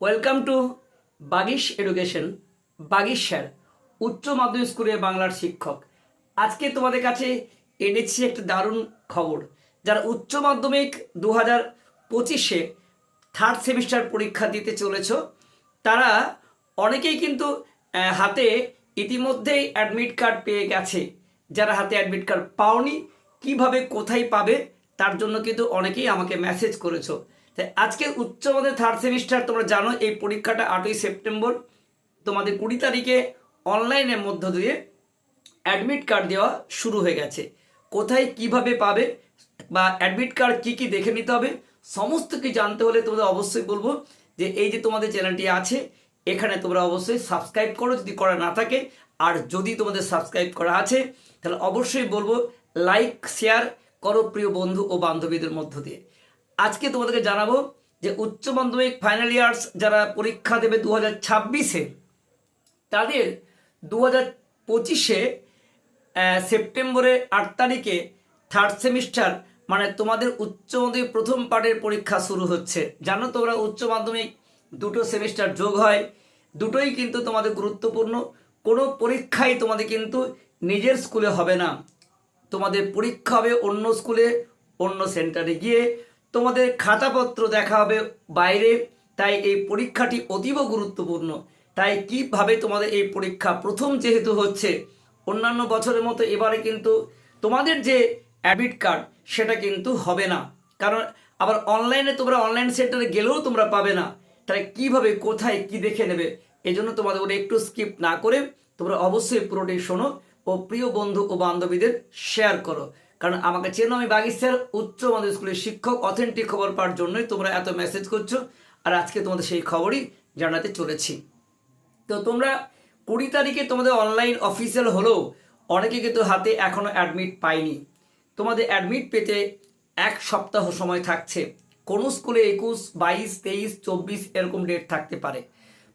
Welcome to Bagish education Bagish sir উচ্চ মাধ্যমিক স্কুলের বাংলার শিক্ষক। আজকে তোমাদের কাছে এনেছি একটা দারুণ খবর, যারা উচ্চ মাধ্যমিক দু হাজার পঁচিশে থার্ড সেমিস্টার পরীক্ষা দিতে চলেছ। তারা অনেকেই কিন্তু হাতে ইতিমধ্যেই অ্যাডমিট কার্ড পেয়ে গেছে। যারা হাতে অ্যাডমিট কার্ড পাওনি, কীভাবে কোথায় পাবে, তার জন্য কিন্তু অনেকেই আমাকে মেসেজ করেছ। তাই আজকে উচ্চ মাধ্যমিক থার্ড সেমিস্টার তোমরা জানো এই পরীক্ষাটা আটই সেপ্টেম্বর। তোমাদের কুড়ি তারিখে অনলাইনের মধ্য দিয়ে অ্যাডমিট কার্ড দেওয়া শুরু হয়ে গেছে। কোথায় কীভাবে পাবে বা অ্যাডমিট কার্ড কি কি দেখে নিতে হবে, সমস্ত কিছু জানতে হলে তোমাদের অবশ্যই বলব যে এই যে তোমাদের চ্যানেলটি আছে, এখানে তোমরা অবশ্যই সাবস্ক্রাইব করো যদি করা না থাকে। আর যদি তোমাদের সাবস্ক্রাইব করা আছে, তাহলে অবশ্যই বলব লাইক শেয়ার করো প্রিয় বন্ধু ও বান্ধবীদের মধ্য দিয়ে। আজকে তোমাদেরকে জানাব যে উচ্চ মাধ্যমিক ফাইনাল ইয়ার্স যারা পরীক্ষা দেবে দু হাজার ছাব্বিশে, তাদের দু হাজার পঁচিশে সেপ্টেম্বরের আট তারিখে থার্ড সেমিস্টার মানে তোমাদের উচ্চ মাধ্যমিক প্রথম পার্টের পরীক্ষা শুরু হচ্ছে। জানো তোমরা, উচ্চ মাধ্যমিক দুটো সেমিস্টার যোগ হয়, দুটোই কিন্তু তোমাদের গুরুত্বপূর্ণ। কোনো পরীক্ষাই তোমাদের কিন্তু নিজের স্কুলে হবে না। তোমাদের পরীক্ষা হবে অন্য স্কুলে অন্য সেন্টারে গিয়ে তোমাদের খাতাপত্র দেখা হবে বাইরে, তাই এই পরীক্ষাটি অতীব গুরুত্বপূর্ণ। তাই কীভাবে তোমাদের এই পরীক্ষা প্রথম যেহেতু হচ্ছে, অন্যান্য বছরের মতো এবারে কিন্তু তোমাদের যে অ্যাডমিট কার্ড, সেটা কিন্তু হবে না। কারণ আবার অনলাইনে তোমরা অনলাইন সেন্টারে গেলেও তোমরা পাবে না। তাই কীভাবে, কোথায়, কি দেখে নেবে এই জন্য তোমাদের ওটা একটু স্কিপ না করে তোমরা অবশ্যই পুরোটি শোনো ও প্রিয় বন্ধু ও বান্ধবীদের শেয়ার করো। কারণ আমাকে চেনো, আমি বাগিস্তার উচ্চ মাধ্যমিক স্কুলের শিক্ষক অথেন্টিক খবর পাওয়ার জন্যই তোমরা এত মেসেজ করছ। আর আজকে তোমাদের সেই খবরই জানাতে চলেছি। তো তোমরা কুড়ি তারিখে তোমাদের অনলাইন অফিসিয়াল হলেও অনেকে কিন্তু হাতে এখনও অ্যাডমিট পায়নি। তোমাদের অ্যাডমিট পেতে এক সপ্তাহ সময় থাকছে। কোনো স্কুলে একুশ, বাইশ, তেইশ, চব্বিশ এরকম ডেট থাকতে পারে।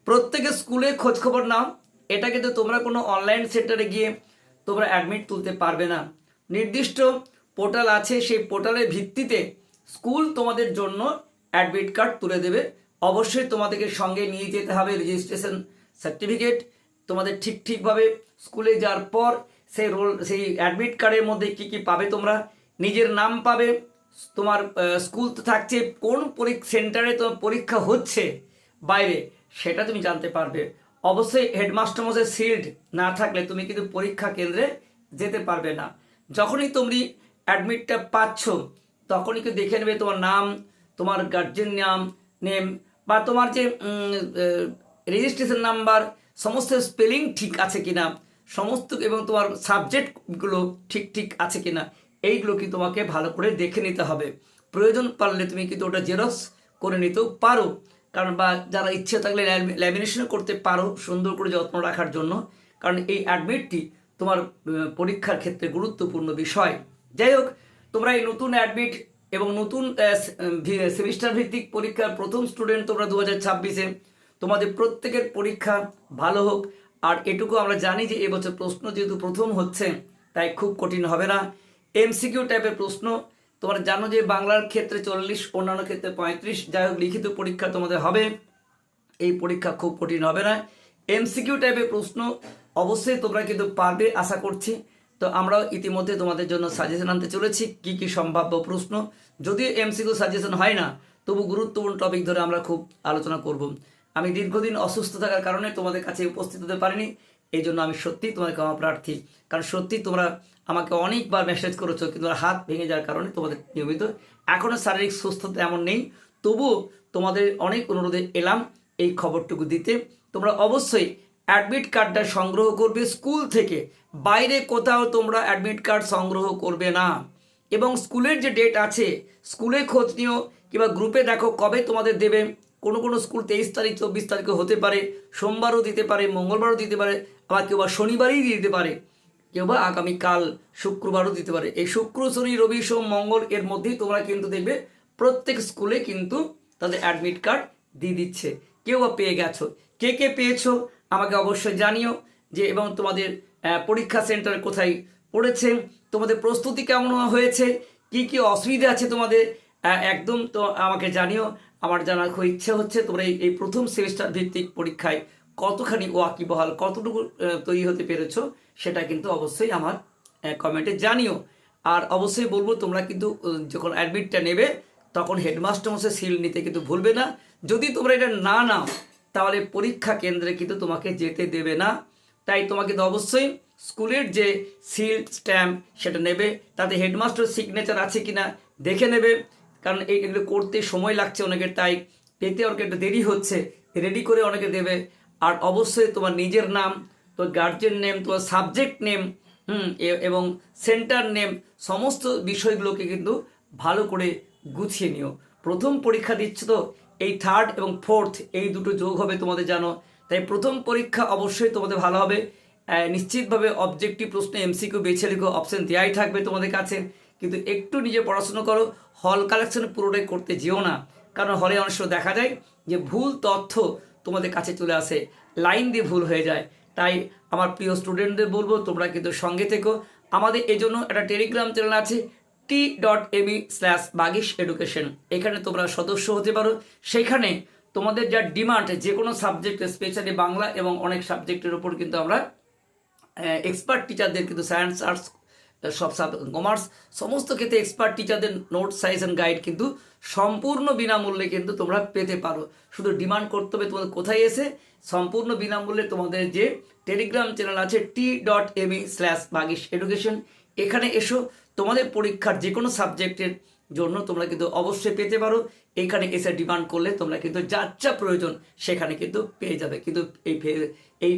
প্রত্যেকের স্কুলে খোঁজখবর নাও। এটা কিন্তু তোমরা কোনো অনলাইন সেন্টারে গিয়ে তোমরা অ্যাডমিট তুলতে পারবে না। নির্দিষ্ট পোর্টাল আছে, সেই পোর্টালের ভিত্তিতে স্কুল তোমাদের জন্য অ্যাডমিট কার্ড তুলে দেবে। অবশ্যই তোমাদেরকে সঙ্গে নিয়ে যেতে হবে রেজিস্ট্রেশন সার্টিফিকেট। তোমাদের ঠিক ঠিকভাবে স্কুলে যাওয়ার পর সেই রোল, সেই অ্যাডমিট কার্ডের মধ্যে কি কি পাবে তোমরা? নিজের নাম পাবে, তোমার স্কুল তো থাকছে, কোন সেন্টারে তোমার পরীক্ষা হচ্ছে বাইরে সেটা তুমি জানতে পারবে। অবশ্যই হেডমাস্টার মশাই সিল্ড না থাকলে তুমি কিন্তু পরীক্ষা কেন্দ্রে যেতে পারবে না। যখনই তুমি অ্যাডমিটটা পাচ্ছ, তখনই কিন্তু দেখে নেবে তোমার নাম, তোমার গার্জেন নাম নেম বা তোমার যে রেজিস্ট্রেশন নাম্বার সমস্ত স্পেলিং ঠিক আছে কিনা, সমস্ত এবং তোমার সাবজেক্টগুলো ঠিক ঠিক আছে কিনা, এইগুলো কি তোমাকে ভালো করে দেখে নিতে হবে। প্রয়োজন পারলে তুমি কিন্তু ওটা জেরক্স করে নিতেও পারো। কারণ বা যারা ইচ্ছে থাকলে ল্যামিনেশনও করতে পারো, সুন্দর করে যত্ন রাখার জন্য। কারণ এই অ্যাডমিটটি তোমার পরীক্ষার ক্ষেত্রে গুরুত্বপূর্ণ বিষয়। যাই হোক, তোমরা এই নতুন অ্যাডমিট এবং নতুন সেমিস্টার ভিত্তিক পরীক্ষার প্রথম স্টুডেন্ট তোমরা দু হাজার ছাব্বিশে। তোমাদের প্রত্যেকের পরীক্ষা ভালো হোক। আর এটুকু আমরা জানি যে এবছর প্রশ্ন যেহেতু প্রথম হচ্ছে, তাই খুব কঠিন হবে না। এমসিকিউ টাইপের প্রশ্ন। তোমরা জানো যে বাংলার ক্ষেত্রে চল্লিশ, অন্যান্য ক্ষেত্রে পঁয়ত্রিশ। যাই হোক, লিখিত পরীক্ষা তোমাদের হবে। এই পরীক্ষা খুব কঠিন হবে না। এমসিকিউ টাইপের প্রশ্ন। অবশ্যই তোমরা কিন্তু পারবে, আশা করছি। তো আমরাও ইতিমধ্যে তোমাদের জন্য সাজেশন আনতে চলেছি, কি কি সম্ভাব্য প্রশ্ন। যদিও এমসিকিউ সাজেশন হয় না, তবু গুরুত্বপূর্ণ টপিক ধরে আমরা খুব আলোচনা করব। আমি দীর্ঘদিন অসুস্থ থাকার কারণে তোমাদের কাছে উপস্থিত হতে পারিনি, এই জন্য আমি সত্যি তোমাদের ক্ষমা প্রার্থী। কারণ সত্যি তোমরা আমাকে অনেকবার মেসেজ করেছ, কিন্তু হাত ভেঙে যাওয়ার কারণে তোমাদের নিয়মিত। এখনও শারীরিক সুস্থতা এমন নেই, তবুও তোমাদের অনেক অনুরোধে এলাম এই খবরটুকু দিতে। তোমরা অবশ্যই অ্যাডমিট কার্ডটা সংগ্রহ করবে স্কুল থেকে। বাইরে কোথাও তোমরা অ্যাডমিট কার্ড সংগ্রহ করবে না। এবং স্কুলের যে ডেট আছে, স্কুলে খোঁজ নিও কিংবা গ্রুপে দেখো কবে তোমাদের দেবে। কোনো কোনো স্কুল তেইশ তারিখ, চব্বিশ তারিখে হতে পারে, সোমবারও দিতে পারে, মঙ্গলবারও দিতে পারে, আবার কেউ বা শনিবারই দিতে পারে, কেউ বা আগামীকাল, শুক্রবারও দিতে পারে। এই শুক্র, শনি, রবি, সোম, মঙ্গল এর মধ্যেই তোমরা কিন্তু দেখবে প্রত্যেক স্কুলে কিন্তু তাদের অ্যাডমিট কার্ড দিয়ে দিচ্ছে। কেউ পেয়ে গেছো? কে কে পেয়েছ? আমাকে অবশ্যই জানিও যে, এবং তোমাদের পরীক্ষা সেন্টার কোথায় পড়েছে? তোমাদের প্রস্তুতি কেমন হয়েছে? কি কি অসুবিধা আছে তোমাদের? একদম তো আমাকে জানিও। আমার জানার খুব ইচ্ছে হচ্ছে তোমরা এই এই প্রথম সেমিস্টার ভিত্তিক পরীক্ষায় কতখানি ওয়াকিবহাল কতটুকু তৈরি হতে পেরেছ সেটা কিন্তু অবশ্যই আমার কমেন্টে জানিও। আর অবশ্যই বলব তোমরা কিন্তু যখন অ্যাডমিটটা নেবে, তখন হেডমাস্টার মশাই সিল নিতে কিন্তু ভুলবে না। যদি তোমরা এটা না নাও, তাহলে পরীক্ষা কেন্দ্রে কিন্তু তোমাকে যেতে দেবে না। তাই তোমাকে তো অবশ্যই স্কুলের যে সিল স্ট্যাম্প সেটা নেবে, তাতে হেডমাস্টার সিগনেচার আছে কিনা দেখে নেবে। কারণ এই এগুলো করতে সময় লাগছে অনেকের, তাই পেতে অনেকে একটু দেরি হচ্ছে রেডি করে অনেকে দেবে। আর অবশ্যই তোমার নিজের নাম, তোমার গার্জেন নেম তোমার সাবজেক্ট নেম হুম এবং সেন্টার নেম সমস্ত বিষয়গুলোকে কিন্তু ভালো করে গুছিয়ে নিও। প্রথম পরীক্ষা দিচ্ছ তো এই থার্ড এবং ফোর্থ এই দুটো যোগ হবে তোমাদের জানো। তাই প্রথম পরীক্ষা অবশ্যই তোমাদের ভালো হবে। নিশ্চিতভাবে অবজেক্টিভ প্রশ্ন এমসিকিউ বেছে লিখো অপশন দেওয়াই থাকবে তোমাদের কাছে। কিন্তু একটু নিজে পড়াশুনো করো হল কালেকশন পুরোটাই করতে যেও না। কারণ হলে সময় দেখা যায় যে ভুল তথ্য তোমাদের কাছে চলে আসে লাইন দিয়ে ভুল হয়ে যায়। তাই আমার প্রিয় স্টুডেন্টদের বলব, তোমরা কিন্তু সঙ্গে থেকো। আমাদের এই জন্য একটা টেলিগ্রাম চ্যানেল আছে T dot me slash Bagish education এখানে তোমরা সদস্য হতে পারো। সেখানে তোমাদের যা ডিমান্ড যে কোনো সাবজেক্ট স্পেশালি বাংলা এবং অনেক সাবজেক্টের উপর কিন্তু আমরা এক্সপার্ট টিচারদের কিন্তু সায়েন্স আর্টস সব সাব কমার্স সমস্ত ক্ষেত্রে এক্সপার্ট টিচারদের নোট সাইজ অ্যান্ড গাইড কিন্তু সম্পূর্ণ বিনামূল্যে কিন্তু তোমরা পেতে পারো। শুধু ডিমান্ড করতে হবে তোমাদের কোথায় এসে, সম্পূর্ণ বিনামূল্যে তোমাদের যে টেলিগ্রাম চ্যানেল আছে T dot me slash Bagish education এখানে এসো তোমাদের পরীক্ষার যে কোনো সাবজেক্টের জন্য তোমরা কিন্তু অবশ্যই পেতে পারো। এখানে এসে ডিমান্ড করলে তোমরা কিন্তু যার যা প্রয়োজন সেখানে কিন্তু পেয়ে যাবে। কিন্তু এই এই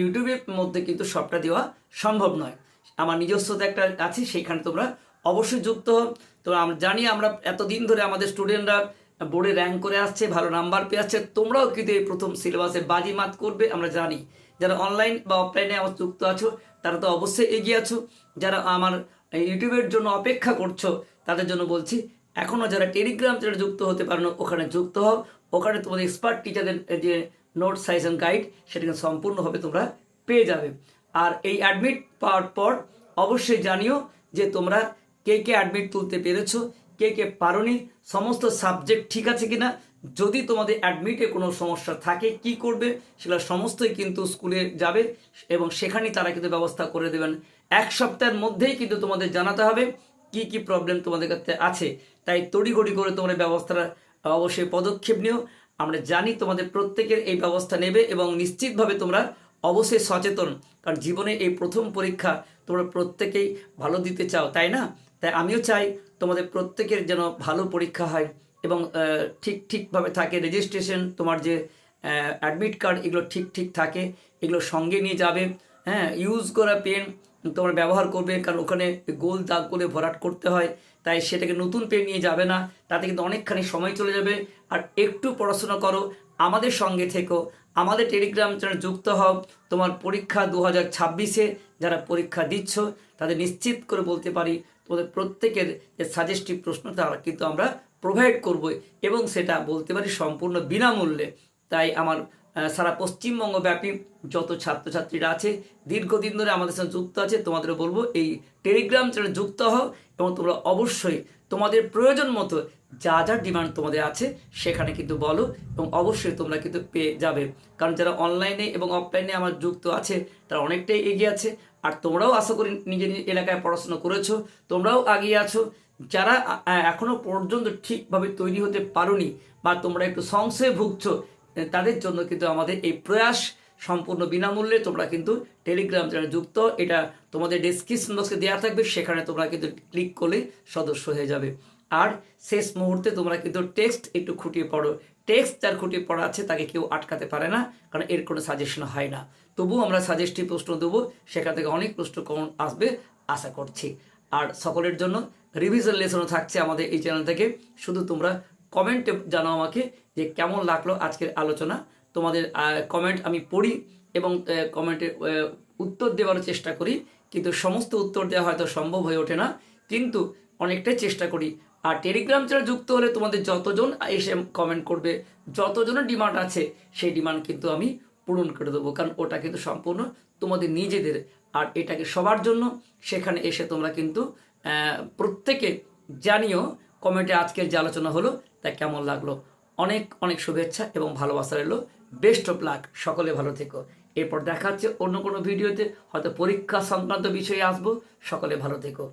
ইউটিউবের মধ্যে কিন্তু সবটা দেওয়া সম্ভব নয়। আমার নিজস্বতা একটা আছে সেইখানে তোমরা অবশ্যই যুক্ত হও। তো আমরা জানি আমরা এতদিন ধরে আমাদের স্টুডেন্টরা বোর্ডে র্যাঙ্ক করে আসছে, ভালো নাম্বার পেয়ে আসছে। তোমরাও কিন্তু এই প্রথম সিলেবাসে বাজিমাত করবে, আমরা জানি। যারা অনলাইন বা অফলাইনে আমার যুক্ত আছো, তারা তো অবশ্যই এগিয়ে আছো। যারা আমার ইউটিউবের জন্য অপেক্ষা করছ তাদের জন্য বলছি এখনও যারা টেলিগ্রাম চ্যানেলে যুক্ত হতে পারো না, ওখানে যুক্ত হও। ওখানে তোমাদের এক্সপার্ট টিচারদের যে নোট সাইজ অ্যান্ড গাইড সেটাকে সম্পূর্ণভাবে তোমরা পেয়ে যাবে। আর এই অ্যাডমিট পাওয়ার পর অবশ্যই জানিও যে তোমরা কে কে অ্যাডমিট তুলতে পেরেছ কে কে পারোনি সমস্ত সাবজেক্ট ঠিক আছে কিনা। যদি তোমাদের অ্যাডমিটে কোনো সমস্যা থাকে কি করবে সেগুলো সমস্তই কিন্তু স্কুলে যাবে এবং সেখানেই তারা কিন্তু ব্যবস্থা করে দেবেন। এক সপ্তাহের মধ্যেই কিন্তু তোমাদের জানাতে হবে কি কি প্রবলেম তোমাদের কাছে আছে। তাই তড়িঘড়ি করে এই ব্যবস্থাটা অবশ্যই পদক্ষেপ নিও। আমরা জানি তোমাদের প্রত্যেকের এই ব্যবস্থা নেবে এবং নিশ্চিতভাবে তোমরা অবশ্যই সচেতন। কারণ জীবনে এই প্রথম পরীক্ষা তোমরা প্রত্যেকেই ভালো দিতে চাও, তাই না? তাই আমিও চাই তোমাদের প্রত্যেকের যেন ভালো পরীক্ষা হয় এবং ঠিক ঠিকভাবে থাকে। রেজিস্ট্রেশন তোমার যে অ্যাডমিট কার্ড এগুলো ঠিক ঠিক থাকে, এগুলো সঙ্গে নিয়ে যাবে। হ্যাঁ ইউজ করা পেন তোমরা ব্যবহার করবে, কারণ ওখানে গোল দাগ করে ভরাট করতে হয়, তাই সেটাকে নতুন পেন নিয়ে যাবে না, তাতে কিন্তু অনেকখানি সময় চলে যাবে। আর একটু পড়াশোনা করো, আমাদের সঙ্গে থেকো, আমাদের টেলিগ্রাম চ্যানেল যুক্ত হও, তোমার পরীক্ষা দু হাজার ছাব্বিশে যারা পরীক্ষা দিচ্ছ, তাদের নিশ্চিত করে বলতে পারি, তোমাদের প্রত্যেকের যে সাজেস্টিভ প্রশ্ন তারা কিন্তু আমরা প্রোভাইড করব এবং সেটা বলতে পারি সম্পূর্ণ বিনামূল্যে। তাই আমার সারা পশ্চিমবঙ্গ ব্যাপী যত ছাত্রছাত্রীরা আছে, দীর্ঘদিন ধরে আমাদের সঙ্গে যুক্ত আছে, তোমাদেরও বলব, এই টেলিগ্রাম চ্যানেলে যুক্ত হও এবং তোমরা অবশ্যই তোমাদের প্রয়োজন মতো যা যা ডিমান্ড তোমাদের আছে, সেখানে কিন্তু বলো এবং অবশ্যই তোমরা কিন্তু পেয়ে যাবে। কারণ যারা অনলাইনে এবং অফলাইনে আমার যুক্ত আছে, তারা অনেকটাই এগিয়ে আছে। আর তোমরাও আশা করি নিজের এলাকায় পড়াশোনা করেছ, তোমরাও আগিয়ে আছো। যারা আ- আ- এখনও পর্যন্ত ঠিকভাবে তৈরি হতে পারোনি বা তোমরা একটু সংশয়ে ভুগছো তাদের জন্য কিন্তু আমাদের এই প্রয়াস সম্পূর্ণ বিনামূল্যে তোমরা কিন্তু টেলিগ্রাম চ্যানেল যুক্ত। এটা তোমাদের ডেসক্রিপশন বক্সে দেওয়া থাকবে, সেখানে তোমরা কিন্তু ক্লিক করলে সদস্য হয়ে যাবে। আর শেষ মুহূর্তে তোমরা কিন্তু টেক্সট একটু খুঁটিয়ে পড়ো। টেক্সট যার খুঁটিয়ে পড়া আছে তাকে কেউ আটকাতে পারে না, কারণ এর কোনো সাজেশন হয় না। তবুও আমরা সাজেস্টিভ প্রশ্ন দেবো, সেখান থেকে অনেক প্রশ্ন কমন আসবে, আশা করছি। আর সকলের জন্য রিভিশন লেসনও থাকছে আমাদের এই চ্যানেল থেকে। শুধু তোমরা কমেন্টে জানাও আমাকে যে কেমন লাগল আজকের আলোচনা। তোমাদের কমেন্ট আমি পড়ি এবং কমেন্টে উত্তর দেওয়ার চেষ্টা করি। কিন্তু সমস্ত উত্তর দেওয়া হয়তো সম্ভব হয়ে ওঠে না। কিন্তু অনেকটাই চেষ্টা করি। আর টেলিগ্রাম চ্যানেল যুক্ত হলে তোমাদের যতজন এসে কমেন্ট করবে, যতজনের ডিমান্ড আছে, সেই ডিমান্ড কিন্তু আমি পূরণ করে দেবো। কারণ ওটা কিন্তু সম্পূর্ণ তোমাদের নিজেদের। আর এটাকে সবার জন্য সেখানে এসে তোমরা কিন্তু প্রত্যেকে জানিও। কমেন্টে আজকের যে আলোচনা হলো তা কেমন লাগল? অনেক অনেক শুভেচ্ছা এবং ভালোবাসা রইল। Best of luck. সকলে ভালো থেকো। এরপর দেখা হচ্ছে অন্য কোনো ভিডিওতে। হয়তো পরীক্ষা সংক্রান্ত বিষয়ে আসব। সকলে ভালো থেকো।